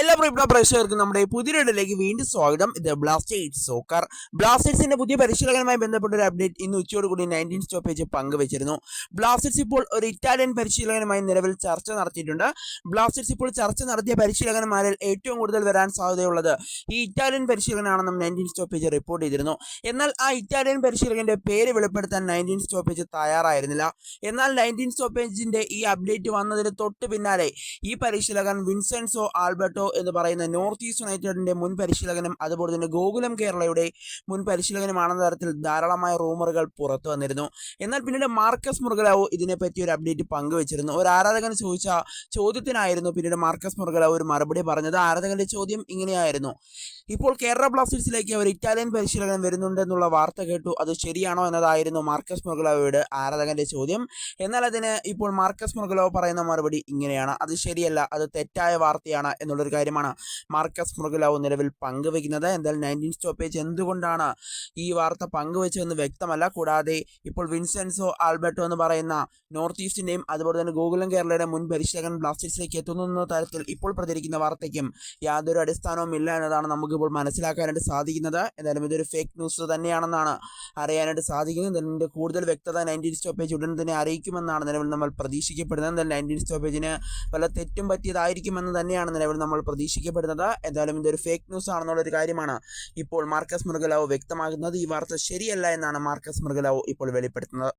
എല്ലാ പ്രിയപ്പെട്ട പ്രേക്ഷകർക്കും നമ്മുടെ പുതിയൊരിടയിലേക്ക് വീണ്ടും സ്വാഗതം. ഇത് ബ്ലാസ്റ്റേഴ്സ് സോക്കർ ബ്ലാസ്റ്റേഴ്സിന്റെ പുതിയ പരിശീലകനുമായി ബന്ധപ്പെട്ട ഒരു അപ്ഡേറ്റ് ഇന്ന് ഉച്ചയോടുകൂടി നയന്റീൻ സ്റ്റോപ്പേജ് പങ്കുവച്ചിരുന്നു. ബ്ലാസ്റ്റേഴ്സ് ഇപ്പോൾ ഒരു ഇറ്റാലിയൻ പരിശീലകനുമായി നിലവിൽ ചർച്ച നടത്തിയിട്ടുണ്ട്. ബ്ലാസ്റ്റേഴ്സ് ഇപ്പോൾ ചർച്ച നടത്തിയ പരിശീലകന്മാരിൽ ഏറ്റവും കൂടുതൽ വരാൻ സാധ്യതയുള്ളത് ഈ ഇറ്റാലിയൻ പരിശീലകനാണെന്നും നയന്റീൻ സ്റ്റോപ്പേജ് റിപ്പോർട്ട് ചെയ്തിരുന്നു. എന്നാൽ ആ ഇറ്റാലിയൻ പരിശീലകന്റെ പേര് വെളിപ്പെടുത്താൻ നയന്റീൻ സ്റ്റോപ്പേജ് തയ്യാറായിരുന്നില്ല. എന്നാൽ നയന്റീൻ സ്റ്റോപ്പേജിന്റെ ഈ അപ്ഡേറ്റ് വന്നതിന് തൊട്ട് പിന്നാലെ ഈ പരിശീലകൻ വിൻസെൻസോ ആൽബർട്ടോ എന്ന് പറയുന്ന നോർത്ത് ഈസ്റ്റ് യുണൈറ്റഡിന്റെ മുൻ പരിശീലകനും അതുപോലെ തന്നെ ഗോകുലം കേരളയുടെ മുൻ പരിശീലകനുമാണെന്ന തരത്തിൽ ധാരാളമായ റൂമറുകൾ പുറത്തു വന്നിരുന്നു. എന്നാൽ പിന്നീട് മാർക്കസ് മുറുകലാവോ ഇതിനെപ്പറ്റി ഒരു അപ്ഡേറ്റ് പങ്കുവച്ചിരുന്നു. ഒരു ആരാധകൻ ചോദിച്ച ചോദ്യത്തിനായിരുന്നു പിന്നീട് മാർക്കസ് മുറുകലാവോ ഒരു മറുപടി പറഞ്ഞത്. ആരാധകന്റെ ചോദ്യം ഇങ്ങനെയായിരുന്നു. ഇപ്പോൾ കേരള ബ്ലാസ്റ്റേഴ്സിലേക്ക് ഒരു ഇറ്റാലിയൻ പരിശീലകൻ വരുന്നുണ്ടെന്നുള്ള വാർത്ത കേട്ടു. അത് ശരിയാണോ എന്നതായിരുന്നു മാർക്കസ് മുറുകലാവോയുടെ ആരാധകന്റെ ചോദ്യം. എന്നാൽ അതിന് ഇപ്പോൾ മാർക്കസ് മൊഗലോ പറയുന്ന മറുപടി ഇങ്ങനെയാണ്. അത് ശരിയല്ല അത് തെറ്റായ വാർത്തയാണ് എന്നുള്ളൊരു കാര്യമാണ് മാർക്കസ് മുറുകലാവോ നിലവിൽ പങ്കുവയ്ക്കുന്നത്. എന്തായാലും നയന്റീൻ സ്റ്റോപ്പേജ് എന്തുകൊണ്ടാണ് ഈ വാർത്ത പങ്കുവച്ചതെന്ന് വ്യക്തമല്ല. കൂടാതെ ഇപ്പോൾ വിൻസെൻസോ ആൽബർട്ടോ എന്ന് പറയുന്ന നോർത്ത് ഈസ്റ്റിന്റെയും അതുപോലെ തന്നെ ഗോകുലം കേരളയുടെ മുൻ പരിശീലകൻ ബ്ലാസ്റ്റേഴ്സിലേക്ക് എത്തുന്നു തരത്തിൽ ഇപ്പോൾ പ്രചരിക്കുന്ന വാർത്തയ്ക്കും യാതൊരു അടിസ്ഥാനവും ഇല്ല എന്നതാണ് നമുക്കിപ്പോൾ മനസ്സിലാക്കാനായിട്ട് സാധിക്കുന്നത്. എന്തായാലും ഇതൊരു ഫേക്ക് ന്യൂസ് തന്നെയാണെന്നാണ് അറിയാനായിട്ട് സാധിക്കുന്നത്. ഇതിന്റെ കൂടുതൽ വ്യക്തത നയന്റീൻ സ്റ്റോപ്പേജ് ഉടൻ തന്നെ അറിയിക്കുമെന്നാണ് നിലവിൽ നമ്മൾ പ്രതീക്ഷിക്കപ്പെടുന്നത്. എന്തായാലും നയന്റീൻ സ്റ്റോപ്പേജിന് വല്ല തെറ്റും പറ്റിയതായിരിക്കുമെന്ന് തന്നെയാണ് നിലവിൽ നമ്മൾ പ്രതീക്ഷിക്കപ്പെടുന്നത്. എന്തായാലും ഇതൊരു ഫേക്ക് ന്യൂസ് ആണെന്നുള്ളൊരു കാര്യമാണ് ഇപ്പോൾ മാർക്കസ് മൃഗലാവ് വ്യക്തമാകുന്നത് ഈ വാർത്ത ശരിയല്ല എന്നാണ് മാർക്കസ് മൃഗലാവ് ഇപ്പോൾ വെളിപ്പെടുത്തുന്നത്.